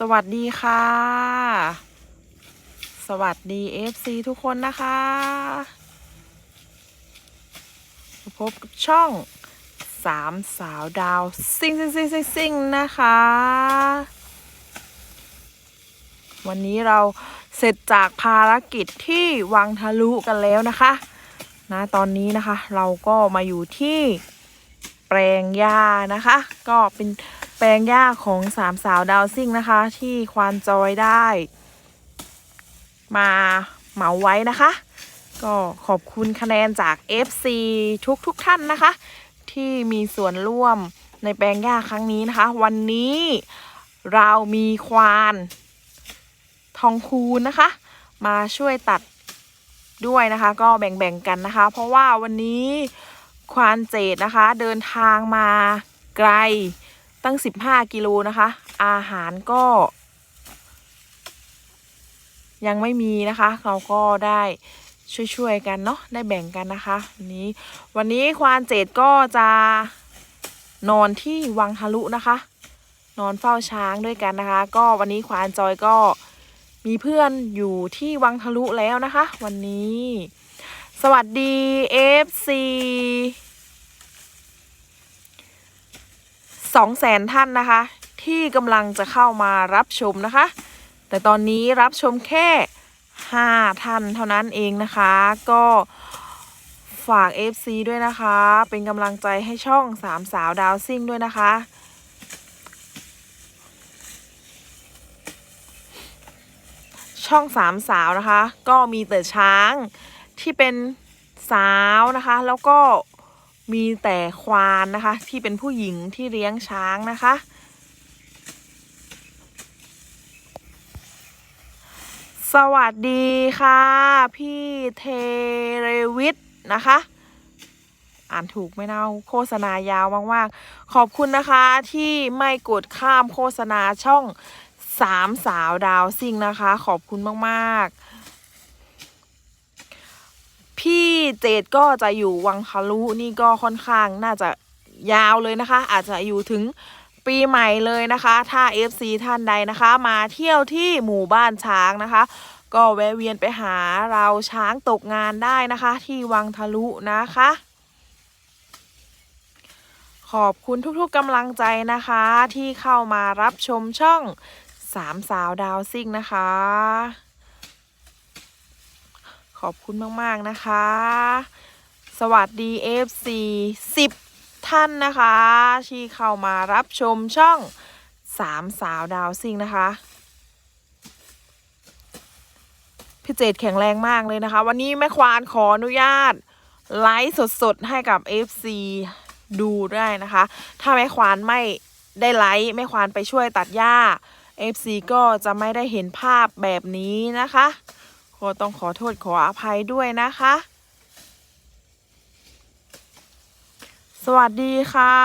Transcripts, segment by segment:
สวัสดีค่ะ สวัสดี FC ทุกคนนะคะ พบกับช่องสามสาวดาวซิงซิงซิงซิงซิงนะคะ วันนี้เราเสร็จจากภารกิจที่วังทะลุกันแล้วนะคะนะตอนนี้นะคะเราก็มาอยู่ที่แปลงหญ้านะคะ ก็เป็น แปลงหญ้าของสามสาวดาวซิ่งนะคะ ที่ควานจอยได้ มาเหมาไว้นะคะ ก็ขอบคุณคะแนนจาก FC ทุกทุกท่านนะคะ ที่มีส่วนร่วมในแปลงหญ้าครั้งนี้นะคะ วันนี้เรามีควานทองคูณนะคะ มาช่วยตัดด้วยนะคะ ก็แบ่งๆกันนะคะ เพราะว่าวันนี้ควานเจดนะคะ เดินทางมาไกล ตั้ง15กิโลนะคะ อาหารก็ ยังไม่มีนะคะ เราก็ได้ช่วยๆกันเนาะได้แบ่งกันนะคะวันนี้วันนี้ควานเจดก็จะนอนที่วังทะลุนะคะ นอนเฝ้าช้างด้วยกันนะคะ ก็วันนี้ควานจอยก็มีเพื่อนอยู่ที่วังทะลุแล้วนะคะ วันนี้ สวัสดี FC สองแสนท่านนะคะ ที่กำลังจะเข้ามารับชมนะคะ แต่ตอนนี้รับชมแค่5ท่านเท่านั้นเองนะคะ ก็ฝาก FC ด้วยนะคะ เป็นกำลังใจให้ช่องสามสาวดาวซิ่งด้วยนะคะ ช่องสามสาวนะคะ ก็มีแต่ช้างที่เป็นสาวนะคะ แล้วก็ มีแต่ควานนะคะ ที่เป็นผู้หญิงที่เลี้ยงช้างนะคะ สวัสดีค่ะ พี่เทเรวิทนะคะ อ่านถูกไหมนะโฆษณายาวมากๆ ขอบคุณนะคะที่ไม่กดข้ามโฆษณาช่องสามสาวดาวซิงนะคะ ขอบคุณมากๆ พี่เจดก็จะอยู่วังทะลุนี่ก็ค่อนข้างน่าจะยาวเลยนะคะ อาจจะอยู่ถึงปีใหม่เลยนะคะ ถ้า FC ท่านใดนะคะ มาเที่ยวที่หมู่บ้านช้างนะคะ ก็แวะเวียนไปหาเราช้างตกงานได้นะคะ ที่วังทะลุนะคะ ขอบคุณทุกๆกำลังใจนะคะ ที่เข้ามารับชมช่องสามสาวดาวซิ่งนะคะ อบคุณมากๆนะคะ สวัสดี FC 10 ท่านนะคะที่เข้ามารับชมช่องสามสาวดาวซิงนะคะพี่เจดแข็งแรงมากเลยนะคะ วันนี้แม่ควานขออนุญาต ไลฟ์สดๆ ให้กับ FC ดูได้นะคะ ถ้าแม่ควานไม่ได้ไลฟ์แม่ควานไปช่วยตัดหญ้า FC ก็จะไม่ได้เห็นภาพแบบนี้นะคะ ก็ต้องขอโทษขออภัยด้วยนะคะ สวัสดีค่ะ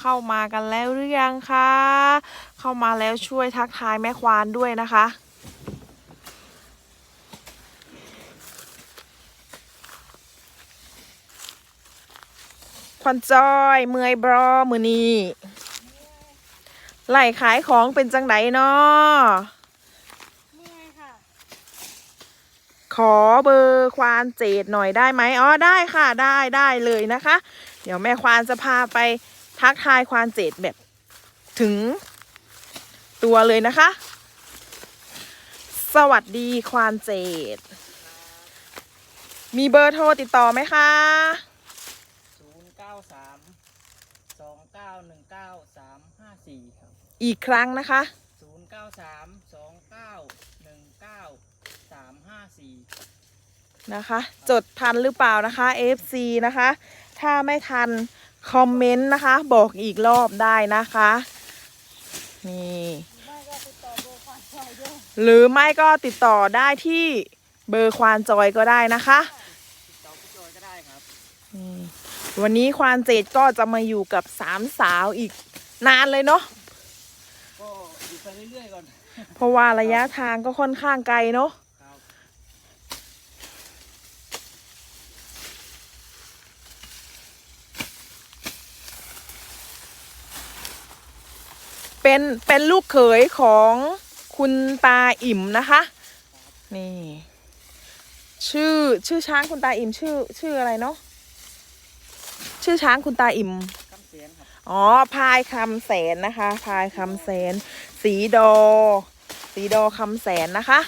เข้ามากันแล้วหรือยังคะเข้ามาแล้วช่วยทักทายแม่ควานด้วยนะคะควันจอยเมื่อยบรอมือนี้ไล่ขายของเป็นจังไดเนาะ ขอเบอร์ควานเจดหน่อยได้ไหมอ๋อได้ค่ะได้ได้เลยนะคะ เดี๋ยวแม่ควานจะพาไปทักทายควานเจดแบบถึงตัวเลยนะคะ สวัสดีควานเจดมีเบอร์โทรติดต่อไหมคะ 093 2919354 ครับ อีกครั้งนะคะ 093 29ามห้าสี่นะคะ จดทันหรือเปล่านะคะ FC นะคะ ถ้าไม่ทันคอมเมนต์นะคะ บอกอีกรอบได้นะคะ นี่ไม่ก็ติดต่อเบอร์ควานจอยด้วยหรือไม่ก็ติดต่อได้ที่เบอร์ควานจอยก็ได้นะคะติดต่อผู้จอยก็ได้ครับนี่วันนี้ควานเจดก็จะมาอยู่กับสามสาวอีกนานเลยเนาะก็อยู่ไปเรื่อยๆก่อน เพราะว่าระยะทางก็ค่อนข้างไกลเนาะ ครับ ส เป็นเป็นลูกเขยของคุณตาอิ่มนะคะ นี่ ชื่อชื่อช้างคุณตาอิ่มชื่อชื่ออะไรเนาะชื่อช้างคุณตาอิ่มคำเสียนครับอ๋อพายคำแสนนะคะ พายคำแสน สีดอ สีดอคำแสนนะคะ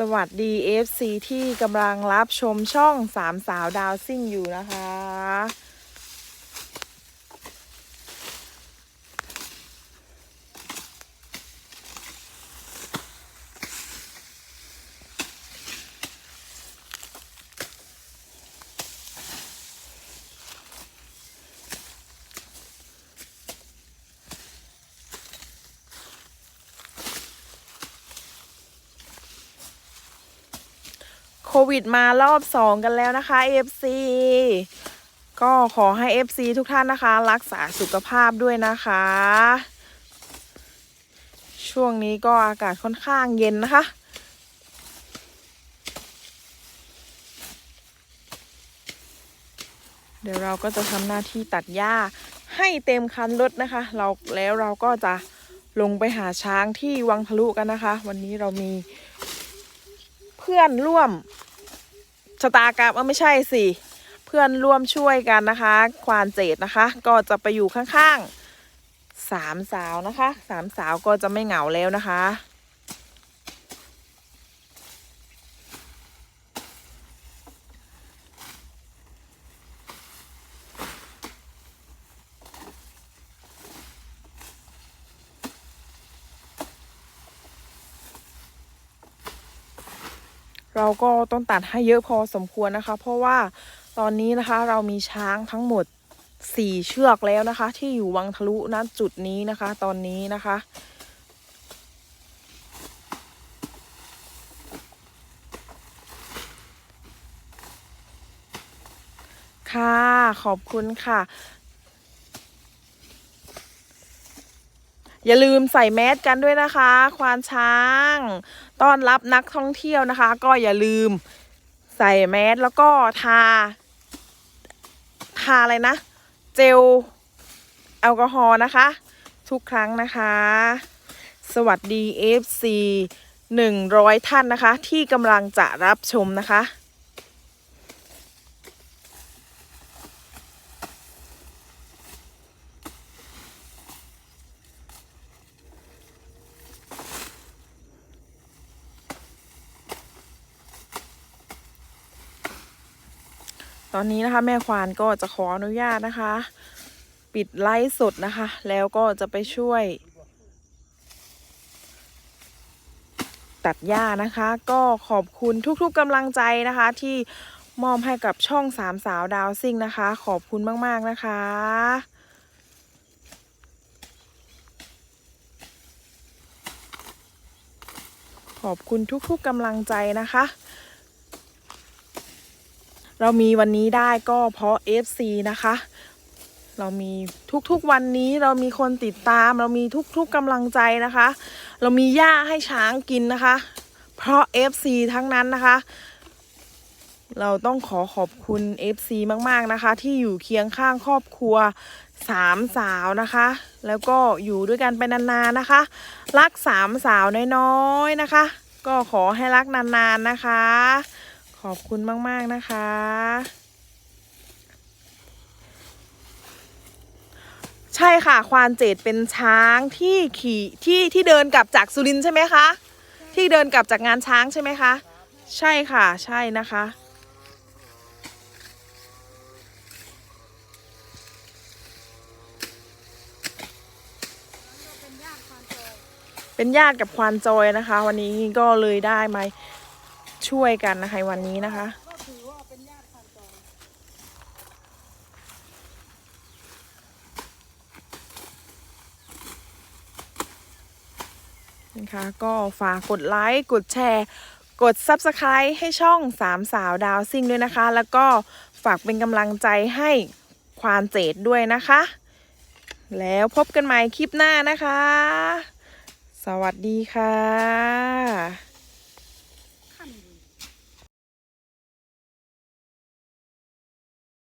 สวัสดี FC ที่กำลังรับชมช่องสามสาวดาวซิ่งอยู่นะคะ โค วิดมารอบสองกันแล้วนะคะ FC ก็ขอให้ FC ทุกท่านนะคะ รักษาสุขภาพด้วยนะคะ ช่วงนี้ก็อากาศค่อนข้างเย็นนะคะเดี๋ยวเราก็จะทำหน้าที่ตัดหญ้าให้เต็มคันรถนะคะ เราแล้วเราก็จะลงไปหาช้างที่วังทะลุกันนะคะ วันนี้เรามีเพื่อนร่วม ชะตากรรมเออไม่ใช่สิ เพื่อนร่วมช่วยกันนะคะ ควานเจดนะคะ ก็จะไปอยู่ข้างๆสามสาวนะคะสามสาวก็จะไม่เหงาแล้วนะคะ เราก็ต้องตัดให้เยอะพอสมควรนะคะ เพราะว่าตอนนี้นะคะเรามีช้างทั้งหมดสี่เชือกแล้วนะคะ ที่อยู่วังทะลุณจุดนี้นะคะ ตอนนี้นะคะ ค่ะขอบคุณค่ะ อย่าลืมใส่แมสกันด้วยนะคะ ควานช้าง ต้อนรับนักท่องเที่ยวนะคะ ก็อย่าลืมใส่แมสแล้วก็ทา ทาอะไรนะ เจลแอลกอฮอล์นะคะ ทุกครั้งนะคะ สวัสดี FC 100 ท่านนะคะ ที่กำลังจะรับชมนะคะ ตอนนี้นะคะ แม่ควานก็จะขออนุญาตนะคะ ปิดไลฟ์สดนะคะ แล้วก็จะไปช่วย ตัดหญ้านะคะ ก็ขอบคุณทุกๆกำลังใจนะคะ ที่มอบให้กับช่องสามสาวดาวซิ่งนะคะ ขอบคุณมากๆนะคะขอบคุณทุกๆกำลังใจนะคะ เรามีวันนี้ได้ก็เพราะ FC นะคะ เรามีทุกๆวันนี้เรามีคนติดตาม เรามีทุกๆกำลังใจนะคะ เรามีหญ้าให้ช้างกินนะคะ เพราะ FC ทั้งนั้นนะคะ เราต้องขอขอบคุณ FC มากๆนะคะ ที่อยู่เคียงข้างครอบครัวสามสาวนะคะ แล้วก็อยู่ด้วยกันไปนานๆนะคะ รักสามสาวน้อยๆนะคะ ก็ขอให้รักนานๆนะคะ ขอบคุณมาก ๆ นะคะ ใช่ค่ะ ควานเจดเป็นช้างที่ขี่ที่ที่เดินกลับจากสุรินใช่ไหมคะ ที่เดินกลับจากงานช้างใช่ไหมคะ ใช่ค่ะ ใช่นะคะเป็นญาติกับควานจอยนะคะ วันนี้ก็เลยได้ไหม ช่วยกันนะคะวันนี้นะคะก็ถือว่าเป็นญาติความโตนะคะก็ฝากกดไลค์ กดแชร์ กด Subscribe ให้ช่องสามสาวดาวซิ่งด้วยนะคะ แล้วก็ฝากเป็นกำลังใจให้ควานเจดด้วยนะคะ แล้วพบกันใหม่คลิปหน้านะคะ สวัสดีค่ะ